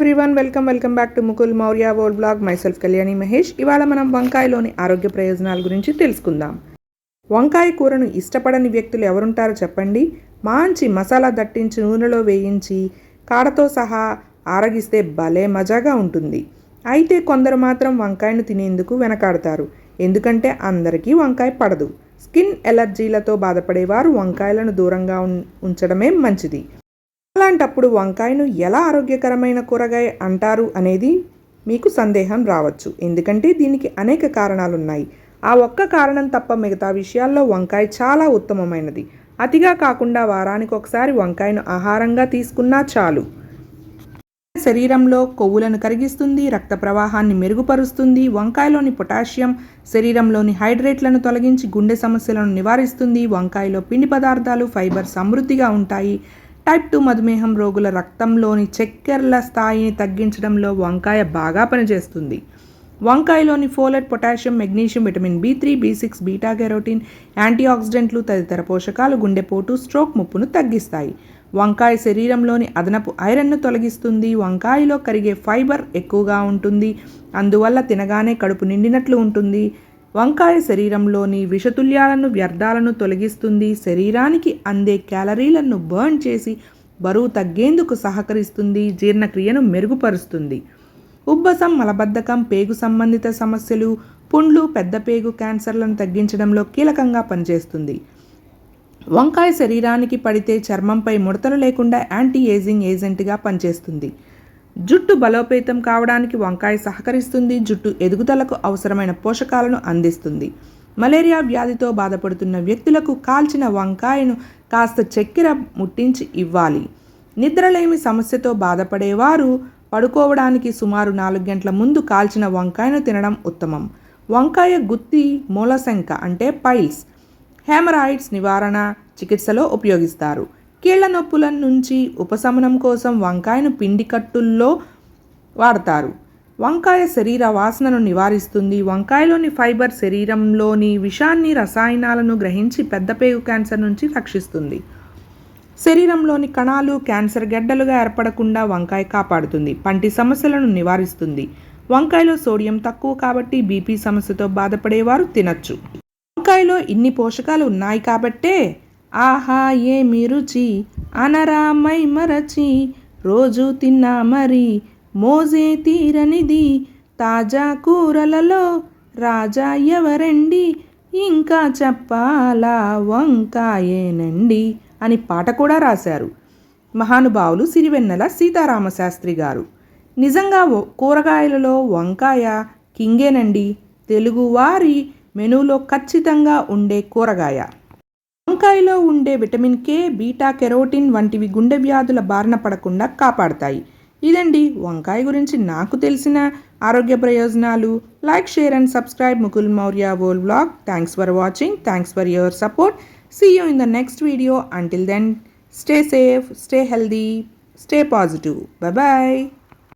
Everyone welcome welcome back to Mukul Maurya vol blog myself Kalyani Mahesh ఇవాళ మనం వంకాయలోని ఆరోగ్య ప్రయోజనాల గురించి తెలుసుకుందాం. వంకాయ కూరను ఇష్టపడని వ్యక్తులు ఎవరుంటారో చెప్పండి. మంచి మసాలా దట్టించి నూనెలో వేయించి కాడతో సహా ఆరగిస్తే భలే మజాగా ఉంటుంది. అయితే కొందరు మాత్రం వంకాయను తినేందుకు వెనకాడతారు. ఎందుకంటే అందరికీ వంకాయ పడదు. స్కిన్ ఎలర్జీలతో బాధపడేవారు వంకాయలను దూరంగా ఉం- ఉంచడమే మంచిది. అలాంటప్పుడు వంకాయను ఎలా ఆరోగ్యకరమైన కూరగాయ అంటారు అనేది మీకు సందేహం రావచ్చు. ఎందుకంటే దీనికి అనేక కారణాలున్నాయి. ఆ ఒక్క కారణం తప్ప మిగతా విషయాల్లో వంకాయ చాలా ఉత్తమమైనది. అతిగా కాకుండా వారానికి ఒకసారి వంకాయను ఆహారంగా తీసుకున్నా చాలు. శరీరంలో కొవ్వులను కరిగిస్తుంది రక్త ప్రవాహాన్ని మెరుగుపరుస్తుంది వంకాయలోని పొటాషియం శరీరంలోని హైడ్రేట్లను తొలగించి గుండె సమస్యలను నివారిస్తుంది వంకాయలో పిండి పదార్థాలు ఫైబర్ సమృద్ధిగా ఉంటాయి టైప్ టూ మధుమేహం రోగుల రక్తంలోని చక్కెరల స్థాయిని తగ్గించడంలో వంకాయ బాగా పనిచేస్తుంది. వంకాయలోని folate potassium magnesium vitamin B three B six beta carotene anti ఆక్సిడెంట్లు తదితర పోషకాలు గుండెపోటు స్ట్రోక్ ముప్పును తగ్గిస్తాయి. వంకాయ శరీరంలోని అదనపు ఐరన్ను తొలగిస్తుంది. వంకాయలో కరిగే ఫైబర్ ఎక్కువగా ఉంటుంది. అందువల్ల తినగానే కడుపు నిండినట్లు ఉంటుంది. వంకాయ శరీరంలోని విషతుల్యాలను వ్యర్థాలను తొలగిస్తుంది. శరీరానికి అందే క్యాలరీలను బర్న్ చేసి బరువు తగ్గేందుకు సహకరిస్తుంది. జీర్ణక్రియను మెరుగుపరుస్తుంది. ఉబ్బసం మలబద్ధకం పేగు సంబంధిత సమస్యలు పుండ్లు పెద్ద పేగు క్యాన్సర్లను తగ్గించడంలో కీలకంగా పనిచేస్తుంది. వంకాయ శరీరానికి పడితే చర్మంపై ముడతలు లేకుండా యాంటీ ఏజింగ్ ఏజెంట్గా పనిచేస్తుంది. జుట్టు బలోపేతం కావడానికి వంకాయ సహకరిస్తుంది జుట్టు ఎదుగుదలకు అవసరమైన పోషకాలను అందిస్తుంది. మలేరియా వ్యాధితో బాధపడుతున్న వ్యక్తులకు కాల్చిన వంకాయను కాస్త చక్కెర ముట్టించి ఇవ్వాలి. నిద్రలేమి సమస్యతో బాధపడేవారు పడుకోవడానికి సుమారు నాలుగు గంటల ముందు కాల్చిన వంకాయను తినడం ఉత్తమం. వంకాయ గుత్తి మూలశంక అంటే పైల్స్ హెమరాయిడ్స్ నివారణ చికిత్సలో ఉపయోగిస్తారు. కీళ్ళ నొప్పుల నుంచి ఉపశమనం కోసం వంకాయను పిండి కట్టుల్లో వాడతారు. వంకాయ శరీర వాసనను నివారిస్తుంది. వంకాయలోని ఫైబర్ శరీరంలోని విషాన్ని రసాయనాలను గ్రహించి పెద్దపేగు క్యాన్సర్ నుంచి రక్షిస్తుంది. శరీరంలోని కణాలు క్యాన్సర్ గడ్డలుగా ఏర్పడకుండా వంకాయ కాపాడుతుంది. పంటి సమస్యలను నివారిస్తుంది. వంకాయలో సోడియం తక్కువ కాబట్టి బీపీ సమస్యతో బాధపడేవారు తినచ్చు. వంకాయలో ఇన్ని పోషకాలు ఉన్నాయి కాబట్టే ఆహా ఏమి రుచి అనరామై మరచి రోజు తిన్నా మరి మోజే తీరనిది. తాజా కూరలలో రాజా ఎవరండి? ఇంకా చెప్పాలా వంకాయేనండి అని పాట కూడా రాశారు మహానుభావులు సిరివెన్నెల సీతారామశాస్త్రి గారు. నిజంగా కూరగాయలలో వంకాయ కింగేనండి. తెలుగువారి మెనూలో ఖచ్చితంగా ఉండే కూరగాయ. వంకాయలో ఉండే విటమిన్ కే బీటా కెరోటిన్ వంటివి గుండె వ్యాధుల బారిన పడకుండా కాపాడతాయి. ఇదండి వంకాయ గురించి నాకు తెలిసిన ఆరోగ్య ప్రయోజనాలు. Like share and subscribe Mukul Maurya vol blog. Thanks for watching thanks for your support see you in the next video until then stay safe stay healthy stay positive bye